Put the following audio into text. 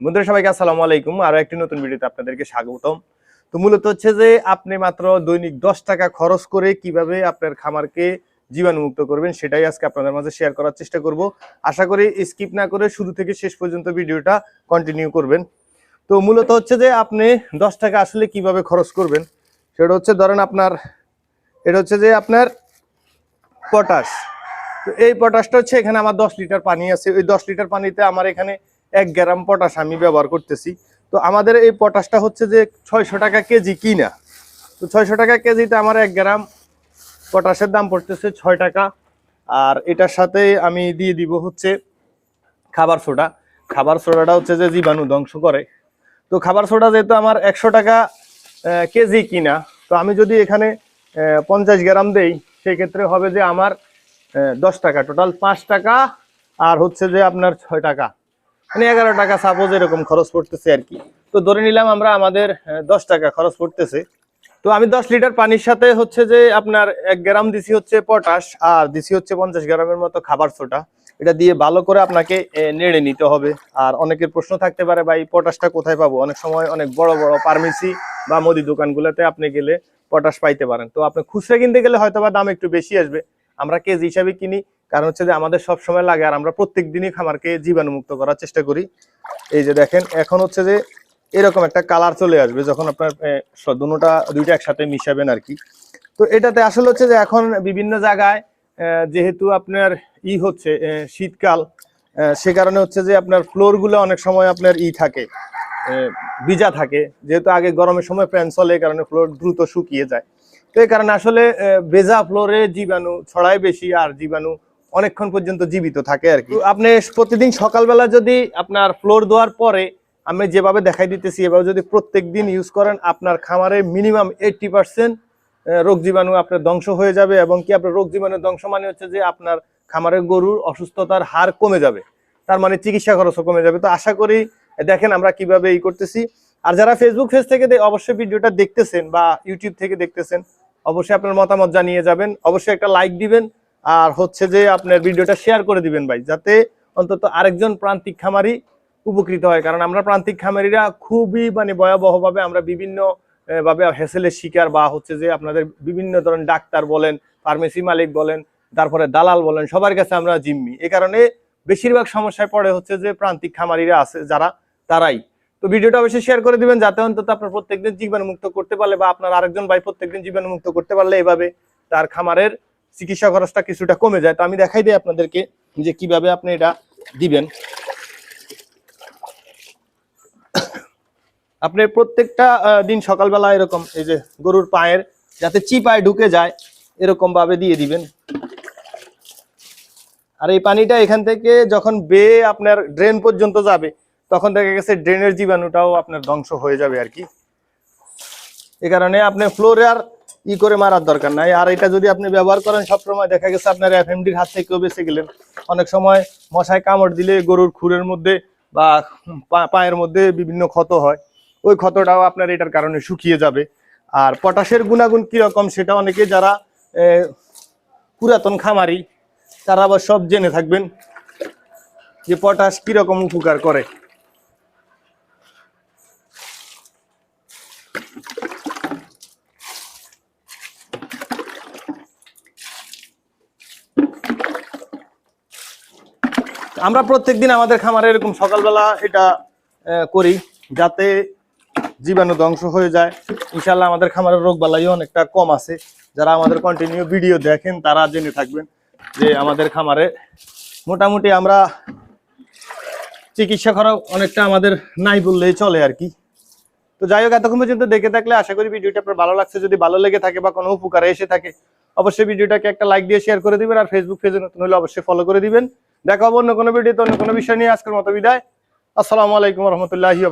বন্ধুরা, সবাইকে আসসালামু আলাইকুম। আরও একটি নতুন ভিডিওতে আপনাদেরকে স্বাগতম। তো মূলত হচ্ছে যে আপনি মাত্র দৈনিক দশ টাকা খরচ করে কীভাবে আপনার খামারকে জীবাণুমুক্ত করবেন সেটাই আজকে আপনাদের মাঝে শেয়ার করার চেষ্টা করব। আশা করি স্কিপ না করে শুরু থেকে শেষ পর্যন্ত ভিডিওটা কন্টিনিউ করবেন। তো মূলত হচ্ছে যে আপনি দশ টাকা আসলে কীভাবে খরচ করবেন, সেটা হচ্ছে ধরেন আপনার, এটা হচ্ছে যে আপনার পটাশ তো এই পটাশটা হচ্ছে এখানে আমার দশ লিটার পানি আছে। ওই দশ লিটার পানিতে আমার এখানে এক গ্রাম পটাশ আমি ব্যবহার করতেছি। তো আমাদের এই পটাশটা হচ্ছে যে ছয়শো টাকা কেজি কিনা। তো ছয়শো টাকা কেজিতে আমার এক গ্রাম পটাশের দাম পড়তেছে ছয় টাকা। আর এটার সাথে আমি দিয়ে দিব হচ্ছে খাবার সোডা। খাবার সোডাটা হচ্ছে যে জীবাণু ধ্বংস করে। তো খাবার সোডা যেহেতু আমার একশো টাকা কেজি কিনা, তো আমি যদি এখানে পঞ্চাশ গ্রাম দেই, সেক্ষেত্রে হবে যে আমার দশ টাকা। টোটাল পাঁচ টাকা, আর হচ্ছে যে আপনার ছয় টাকা। মানে এগারো টাকা সাপোজ এরকম খরচ পড়তেছে আর কি। তো ধরে নিলাম আমরা আমাদের দশ টাকা খরচ পড়তেছে। তো আমি দশ লিটার পানির সাথে হচ্ছে যে আপনার এক গ্রাম দিছি হচ্ছে পটাশ, আর দিছি হচ্ছে পঞ্চাশ গ্রামের মতো খাবার সোটা এটা দিয়ে ভালো করে আপনাকে নেড়ে নিতে হবে। আর অনেকের প্রশ্ন থাকতে পারে, ভাই, পটাশটা কোথায় পাবো? অনেক সময় অনেক বড় বড় ফার্মেসি বা মুদি দোকানগুলোতে আপনি গেলে পটাশ পাইতে পারেন। তো আপনি খুচরা কিনতে গেলে হয়তো বা দাম একটু বেশি আসবে। আমরা কেজি হিসাবে কিনি কারণ হচ্ছে যে আমাদের সব সময় লাগে আর আমরা প্রত্যেক দিনই খামারকে জীবাণুমুক্ত করার চেষ্টা করি। এই যে দেখেন, এখন হচ্ছে যে এরকম একটা কালার চলে আসবে যখন আপনার দুটা, দুইটা একসাথে মিশাবেন আর কি। তো এটাতে আসলে হচ্ছে যে এখন বিভিন্ন জায়গায় যেহেতু আপনার ই হচ্ছে শীতকাল সে কারণে হচ্ছে যে আপনার ফ্লোরগুলো অনেক সময় আপনার ই থাকে ভিজা থাকে। যেহেতু আগে গরমের সময় ফ্যান চলে, এই কারণে ফ্লোর দ্রুত শুকিয়ে যায়। তো এই কারণে আসলে ভেজা ফ্লোরে জীবাণু ছড়ায় বেশি আর জীবাণু অনেকক্ষণ পর্যন্ত জীবিত থাকে আর কি। আপনি প্রতিদিন সকালবেলা যদি আপনার ফ্লোর দেওয়ার পরে আমি যেভাবে দেখাই দিতেছি, এভাবে যদি প্রত্যেক দিন ইউজ করেন, আপনার খামারে মিনিমাম এইটটি পার্সেন্ট রোগ জীবাণু আপনার ধ্বংস হয়ে যাবে এবং কি আপনার রোগ জীবাণু ধ্বংস মানে হচ্ছে যে আপনার খামারের গরুর অসুস্থতার হার কমে যাবে। তার মানে চিকিৎসা খরচও কমে যাবে। তো আশা করি দেখেন আমরা কীভাবে এই করতেছি। আর যারা ফেসবুক পেজ থেকে অবশ্যই ভিডিওটা দেখতেছেন বা ইউটিউব থেকে দেখতেছেন, অবশ্যই আপনার মতামত জানিয়ে যাবেন। অবশ্যই একটা লাইক দিবেন। আর হচ্ছে যে আপনার ভিডিওটা শেয়ার করে দিবেন ভাই, যাতে অন্তত আরেকজন প্রান্তিক খামারি উপকৃত হয়। কারণ আমরা প্রান্তিক খামারিরা খুবই মানে ভয়াবহভাবে আমরা বিভিন্ন ভাবে হেসেলের শিকার বা হচ্ছে যে আপনাদের বিভিন্ন ধরনের ডাক্তার বলেন ফার্মেসি মালিক বলেন, তারপরে দালাল বলেন, সবার কাছে আমরা জিম্মি। এ কারণে বেশিরভাগ সমস্যায় পড়ে হচ্ছে যে প্রান্তিক খামারিরা আছে, যারা, তারাই। তো ভিডিওটা অবশ্যই শেয়ার করে দিবেন, যাতে অন্তত আপনার প্রত্যেকদিন জীবাণুমুক্ত করতে পারলে বা আপনার আরেকজন ভাই প্রত্যেকদিন জীবাণুমুক্ত করতে পারলে এভাবে তার খামারের চিকিৎসা খরচটা কিছুটা কমে যায়। তো আমি দেখাই দিই আপনাদেরকে যে কীভাবে আপনি এটা দিবেন। আপনি প্রত্যেকটা দিন সকালবেলা এরকম এই যে গরুর পায়ের যাতে চিপায় ঢুকে যায় এরকম ভাবে দিয়ে দিবেন। আর এই পানিটা এখান থেকে যখন বেয়ে আপনার ড্রেন পর্যন্ত যাবে, তখন দেখা গেছে ড্রেনের জীবাণুটাও আপনার ধ্বংস হয়ে যাবে আর কি। এ কারণে আপনি ফ্লোরে আর ই করে মারার দরকার নাই। আর এটা যদি আপনি ব্যবহার করেন, সবসময় দেখা গেছে আপনার এফ এফএমডির হাত থেকেও বেঁচে গেলেন। অনেক সময় মশায় কামড় দিলে গরুর খুরের মধ্যে বা পায়ের মধ্যে বিভিন্ন ক্ষত হয়। ওই ক্ষতটাও আপনার এটার কারণে শুকিয়ে যাবে। আর পটাশের গুণাগুণ কীরকম সেটা অনেকে যারা পুরাতন খামারি, তারা আবার সব জেনে থাকবেন যে পটাশ কীরকম উপকার করে। আমরা প্রত্যেকদিন আমাদের খামারে এরকম সকালবেলা এটা করি যাতে জীবাণু ধ্বংস হয়ে যায়। ইনশাল্লাহ আমাদের খামারের রোগ বালাই অনেকটা কম আছে। যারা আমাদের কন্টিনিউ ভিডিও দেখেন, তারা জেনে থাকবেন যে আমাদের খামারে মোটামুটি আমরা চিকিৎসা খরচ অনেকটা আমাদের নাই বললেই চলে আর কি। তো যাই হোক, এতক্ষণ পর্যন্ত দেখে থাকলে আশা করি ভিডিওটা আপনার ভালো লাগছে। যদি ভালো লেগে থাকে বা কোনো উপকারে এসে থাকে, অবশ্যই ভিডিওটাকে একটা লাইক দিয়ে শেয়ার করে দিবেন আর ফেসবুক পেজে নতুন হলে অবশ্যই ফলো করে দিবেন। দেখা অন্য কোনো ভিডিওতে অন্য কোনো বিষয় নিয়ে আজকের মতো বিদায়। আসসালামু আলাইকুম রহমতুল্লাহি